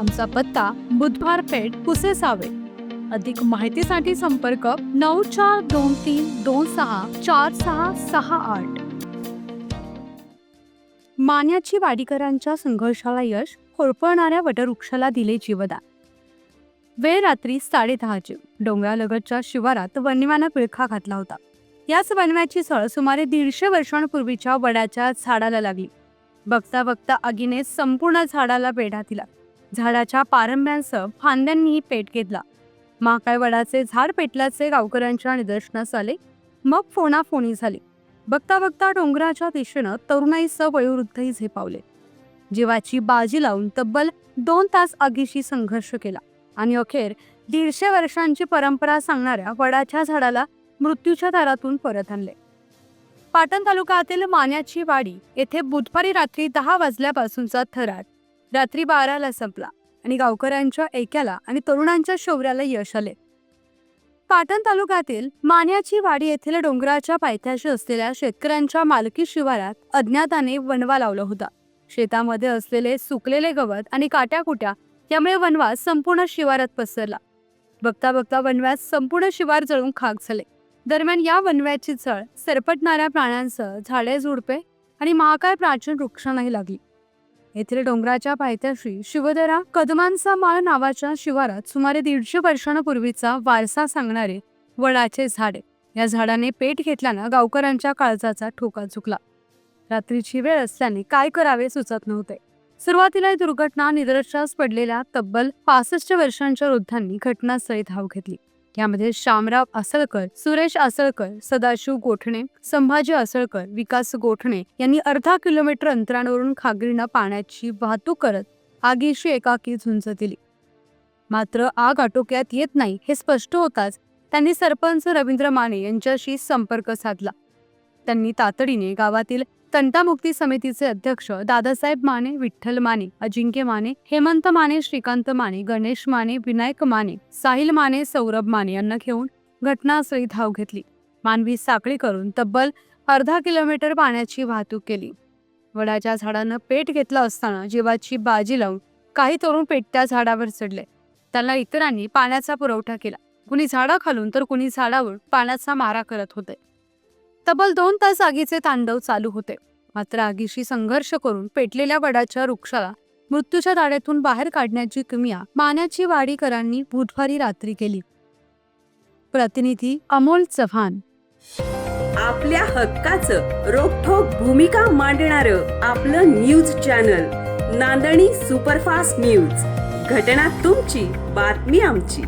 आमचा पत्ता बुधवार पेठ कुसेसावे. अधिक माहितीसाठी संपर्क नऊ चार दोन तीन दोन सहा चार सहा सहा आठ. मान्याची वाडीकरांच्या संघर्षाला यश होरपळणाऱ्या वटवृक्षाला दिले जीवदान. वेळ रात्री साडेदहाचे डोंगरालगतच्या शिवारात वन्यवानं पिळखा घातला होता. याच वनव्याची सळ सुमारे दीडशे वर्षांपूर्वीच्या वडाच्या झाडाला लागली. बघता बघता आगीने संपूर्ण झाडाला वेढा दिला. झाडाच्या पारंब्यांसह फांद्यांनीही पेट घेतला. महाकाय वडाचे झाड पेटल्याचे गावकऱ्यांच्या निदर्शनास आले. मग फोनाफोनी झाली. बघता बघता डोंगराच्या दिशेनं तरुणाईसह वयोवृद्धही झेपावले. जीवाची बाजी लावून तब्बल दोन तास आगीशी संघर्ष केला. आणि अखेर दीडशे वर्षांची परंपरा सांगणाऱ्या वडाच्या झाडाला मृत्यूच्या दारातून परत आणले. पाटण तालुक्यातील मान्याची वाडी येथे बुधवारी रात्री दहा वाजल्यापासूनचा थरार. रात्री बाराला संपला आणि गावकऱ्यांच्या ऐक्याला आणि तरुणांच्या शौर्याला यश आले. पाटण तालुक्यातील मान्याची वाडी येथील डोंगराच्या पायथ्याशी असलेल्या शेतकऱ्यांच्या मालकी शिवारात अज्ञाताने वनवा लावला होता. शेतामध्ये असलेले सुकलेले गवत आणि काट्याकुट्या यामुळे वनवा संपूर्ण शिवारात पसरला. बघता बघता वनव्यात संपूर्ण शिवार जळून खाक झाले. दरम्यान या वनव्याची चळ सरपटणाऱ्या प्राण्यांसह झाडे झुडपे आणि महाकाय प्राचीन वृक्षांनाही लागली. येथील डोंगराच्या पायथ्याशी शिवदरा कदमांचा माळ नावाच्या शिवारात सुमारे दीडशे वर्षांपूर्वीचा वारसा सांगणारे वडाचे झाड या झाडाने पेट घेतल्यानं गावकऱ्यांच्या काळजाचा ठोका चुकला. रात्रीची वेळ असल्याने काय करावे सुचत नव्हते. सुरुवातीला ही दुर्घटना निदर्शनास पडलेल्या तब्बल पासष्ट वर्षांच्या वृद्धांनी घटनास्थळी धाव घेतली. यामध्ये श्यामराव असळकर सुरेश असळकर सदाशिव गोठणे संभाजी असळकर विकास गोठणे यांनी अर्धा किलोमीटर अंतरावरून खागरीनं पाण्याची वाहतूक करत आगीशी एकाकी झुंज दिली. मात्र आग आटोक्यात येत नाही हे स्पष्ट होताच त्यांनी सरपंच रवींद्र माने यांच्याशी संपर्क साधला. त्यांनी तातडीने गावातील तंटामुक्ती समितीचे अध्यक्ष दादासाहेब माने विठ्ठल माने अजिंक्य माने हेमंत माने श्रीकांत माने गणेश माने विनायक माने साहिल माने सौरभ माने यांना घेऊन घटनास्थळी धाव घेतली. मानवी साखळी करून तब्बल अर्धा किलोमीटर पाण्याची वाहतूक केली. वडाच्या झाडानं पेट घेतला असताना जीवाची बाजी लावून काही तरुण पेटत्या झाडावर चढले. त्यांना इतरांनी पाण्याचा पुरवठा केला. कुणी झाडाखालून तर कुणी झाडावर पाण्याचा मारा करत होते. तब्बल दोन तास आगीचे तांडव चालू होते. मात्र आगीशी संघर्ष करून पेटलेल्या वडाच्या वृक्षाला मृत्यूच्या दाड्यातून बाहेर काढण्याची किमिया मान्याची वाडीकरांनी बुधवारी रात्री केली. प्रतिनिधी अमोल चव्हाण. आपल्या हक्काचं रोखोक भूमिका मांडणार आपलं न्यूज चॅनल नांदणी सुपरफास्ट न्यूज. घटना तुमची बातमी आमची.